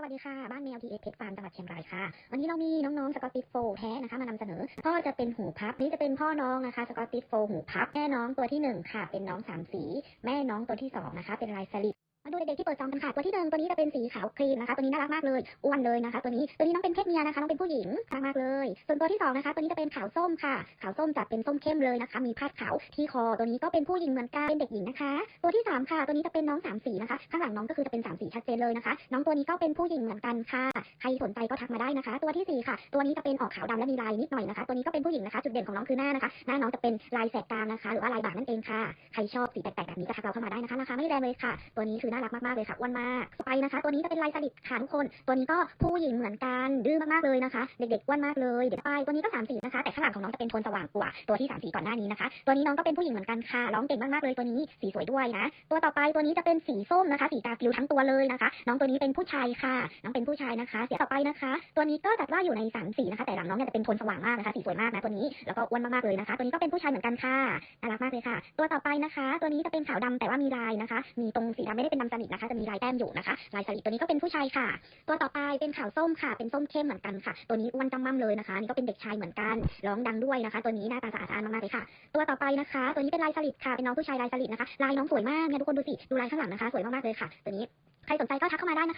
สวัสดีค่ะ บ้านแมวทีเอเพชรฟาร์มจังหวัดเชียงรายค่ะ วันนี้เรามีน้องๆสกอตติชโฟว์แท้นะคะมานำเสนอ พ่อจะเป็นหูพับ นี่จะเป็นพ่อน้องนะคะสกอตติชโฟว์หูพับ แม่น้องตัวที่หนึ่งค่ะ เป็นน้องสามสี แม่น้องตัวที่สองนะคะ เป็นลายสลิด มาดูเด็กๆที่เปิดซองกันค่ะตัวที่หนึ่งตัวนี้จะเป็นสีขาวครีมนะคะ ตัวนี้น่ารักมากเลยอ้วนเลยนะคะ ตัวนี้ตัวนี้น้องเป็นเพศเมียนะคะน้องเป็นผู้หญิงน่ารักมากเลย ส่วนตัวที่สองนะคะ ตัวนี้จะเป็นขาวส้มค่ะ ขาวส้มจะเป็นส้มเข้มเลยนะคะ มีพาดขาวที่คอตัวนี้ก็เป็นผู้หญิงเหมือนกันเป็นเด็กหญิงนะคะ ตัวที่สามค่ะตัวนี้จะเป็นน้องสามสีนะคะข้างหลังน้องก็คือจะเป็นสามสีชัดเจนเลยนะคะ น้องตัวนี้ก็เป็นผู้หญิงเหมือนกันค่ะใครสนใจก็ทักมาได้นะคะ ตัวที่สี่ค่ะ ตัวนี้จะเป็นออกขาวดำและมีลายนิดหน่อยนะคะ ตัวนี้ก็เป็นผู้หญิงนะคะ จุดเด่นของน้องคือหน้านะคะหน้าน้องจะเป็นลายแสกกลางนะคะ หรือว่าลายบานั่นเองค่ะใครชอบสีแปลกๆแบบนี้ก็ทักเราเข้ามาได้นะคะราคาไม่แรงเลยค่ะ ตัวนี้คือน่ารักมากๆเลยค่ะอ้วนมากต่อไปนะคะ ตัวนี้จะเป็นลายสลิดค่ะทุกคน ตัวนี้ก็ผู้หญิงเหมือนกันดื้อมากๆเลยนะคะ เด็กๆอ้วนมากเลยเดี๋ยวไปตัวนี้ก็สามสีนะคะ แต่ข้างหลังของน้องจะเป็นโทนสว่างกว่าตัวที่สามสีก่อนหน้านี้นะคะ ตัวนี้น้องก็เป็นผู้หญิงเหมือนกันค่ะร้องเก่งมากๆเลยตัวนี้สีสวยด้วยนะ ตัวต่อไปตัวนี้จะเป็นสีส้มนะคะ สีกาฟิวทั้งตัวเลยนะคะ น้องตัวนี้เป็นผู้ชายค่ะ น้องเป็นผู้ชายนะคะเสียต่อไปนะคะ ตัวนี้ก็จัดว่าอยู่ในสามสีนะคะ แต่หลังน้องเนี่ยจะเป็นโทนสว่างมากนะคะสีสวยมากนะตัวนี้แล้วก็อ้วนมากๆเลยนะคะ ตัวนี้ก็เป็นผู้ชายเหมือนกันค่ะน่ารักมากเลยค่ะ ตัวต่อไปนะคะ ตัวนี้จะเป็นขาวดำแต่ว่ามีลายนะคะ มีตรงสีดำไม่ได้เป็นดำสนิทนะคะ จะมีลายแต้มอยู่นะคะ ลายสลิดตัวนี้ก็เป็นผู้ชายค่ะ ตัวต่อไปเป็นขาวส้มค่ะ เป็นส้มเข้มเหมือนกันค่ะ ตัวนี้อ้วนจำมั่มเลยนะคะ นี่ก็เป็นเด็กชายเหมือนกัน ร้องดังด้วยนะคะ ตัวนี้หน้าตาสะอาดสะอาดมากๆเลยค่ะ ตัวต่อไปนะคะ ตัวนี้เป็นลายสลิดค่ะ เป็นน้องผู้ชายลายสลิดนะคะ ลายน้องสวยมากเนี่ยทุกคนดูสิ ดูลายข้างหลังนะคะ สวยมากๆเลยค่ะ ตัวนี้ ใครสนใจก็ทักเข้ามาได้นะคะ